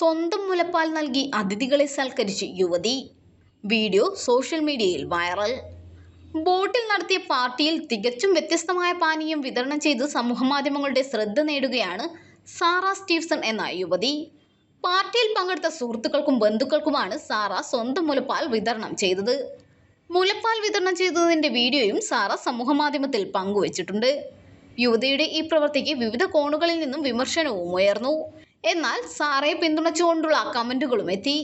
സ്വന്തം മുലപ്പാൽ നൽകി അതിഥികളെ സൽക്കരിച്ച് യുവതി. വീഡിയോ സോഷ്യൽ മീഡിയയിൽ വൈറൽ. ബോട്ടിൽ നടത്തിയ പാർട്ടിയിൽ തികച്ചും വ്യത്യസ്തമായ പാനീയം വിതരണം ചെയ്ത് സമൂഹമാധ്യമങ്ങളുടെ ശ്രദ്ധ നേടുകയാണ് സാറ സ്റ്റീവ്സൺ എന്ന യുവതി. പാർട്ടിയിൽ പങ്കെടുത്ത സുഹൃത്തുക്കൾക്കും ബന്ധുക്കൾക്കുമാണ് സാറ സ്വന്തം മുലപ്പാൽ വിതരണം ചെയ്തത്. മുലപ്പാൽ വിതരണം ചെയ്തതിന്റെ വീഡിയോയും സാറ സമൂഹമാധ്യമത്തിൽ പങ്കുവച്ചിട്ടുണ്ട്. യുവതിയുടെ ഈ പ്രവൃത്തിക്ക് വിവിധ കോണുകളിൽ നിന്നും വിമർശനവും ഉയർന്നു. എന്നാൽ സാറയെ പിന്തുണച്ചുകൊണ്ടുള്ള കമന്റുകളും എത്തി.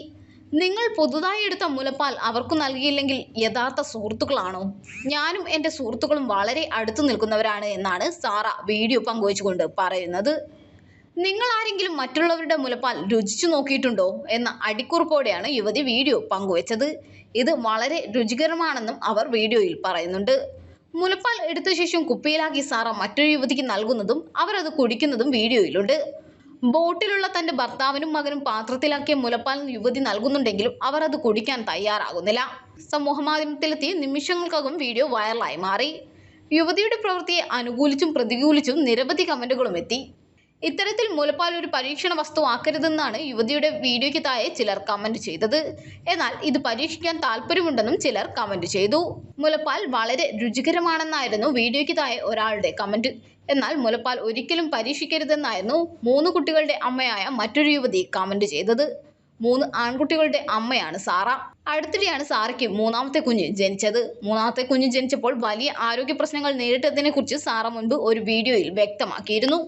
നിങ്ങൾ പുതുതായി എടുത്ത മുലപ്പാൽ അവർക്ക് നൽകിയില്ലെങ്കിൽ യഥാർത്ഥ സുഹൃത്തുക്കളാണോ? ഞാനും എന്റെ സുഹൃത്തുക്കളും വളരെ അടുത്തു നിൽക്കുന്നവരാണ് എന്നാണ് സാറ വീഡിയോ പങ്കുവച്ചുകൊണ്ട് പറയുന്നത്. നിങ്ങൾ ആരെങ്കിലും മറ്റുള്ളവരുടെ മുലപ്പാൽ രുചിച്ചു നോക്കിയിട്ടുണ്ടോ എന്ന അടിക്കുറിപ്പോടെയാണ് യുവതി വീഡിയോ പങ്കുവച്ചത്. ഇത് വളരെ രുചികരമാണെന്നും അവർ വീഡിയോയിൽ പറയുന്നുണ്ട്. മുലപ്പാൽ എടുത്ത ശേഷം കുപ്പിയിലാക്കി സാറ മറ്റൊരു യുവതിക്ക് നൽകുന്നതും അവരത് കുടിക്കുന്നതും വീഡിയോയിലുണ്ട്. ബോട്ടിലുള്ള തന്റെ ഭർത്താവിനും മകനും പാത്രത്തിലാക്കിയ മുലപ്പാൽ യുവതി നൽകുന്നുണ്ടെങ്കിലും അവർ അത് കുടിക്കാൻ തയ്യാറാകുന്നില്ല. സമൂഹമാധ്യമത്തിലെത്തി നിമിഷങ്ങൾക്കകം വീഡിയോ വൈറലായി മാറി. യുവതിയുടെ പ്രവൃത്തിയെ അനുകൂലിച്ചും പ്രതികൂലിച്ചും നിരവധി കമന്റുകളും എത്തി. ഇത്തരത്തിൽ മുലപ്പാൽ ഒരു പരീക്ഷണ വസ്തുവാക്കരുതെന്നാണ് യുവതിയുടെ വീഡിയോയ്ക്ക് താഴെ ചിലർ കമന്റ് ചെയ്തത്. എന്നാൽ ഇത് പരീക്ഷിക്കാൻ താല്പര്യമുണ്ടെന്നും ചിലർ കമന്റ് ചെയ്തു. മുലപ്പാൽ വളരെ രുചികരമാണെന്നായിരുന്നു വീഡിയോയ്ക്ക് താഴെ ഒരാളുടെ കമന്റ് എന്നാൽ മുലപ്പാൽ ഒരിക്കലും പരീക്ഷിക്കരുതെന്നായിരുന്നു മൂന്ന് കുട്ടികളുടെ അമ്മയായ മറ്റൊരു യുവതി കമന്റ് ചെയ്തത്. മൂന്ന് ആൺകുട്ടികളുടെ അമ്മയാണ് സാറ. അടുത്തിടെയാണ് സാറയ്ക്ക് മൂന്നാമത്തെ കുഞ്ഞ് ജനിച്ചത്. മൂന്നാമത്തെ കുഞ്ഞ് ജനിച്ചപ്പോൾ വലിയ ആരോഗ്യ പ്രശ്നങ്ങൾ നേരിട്ടതിനെക്കുറിച്ച് സാറ മുൻപ് ഒരു വീഡിയോയിൽ വ്യക്തമാക്കിയിരുന്നു.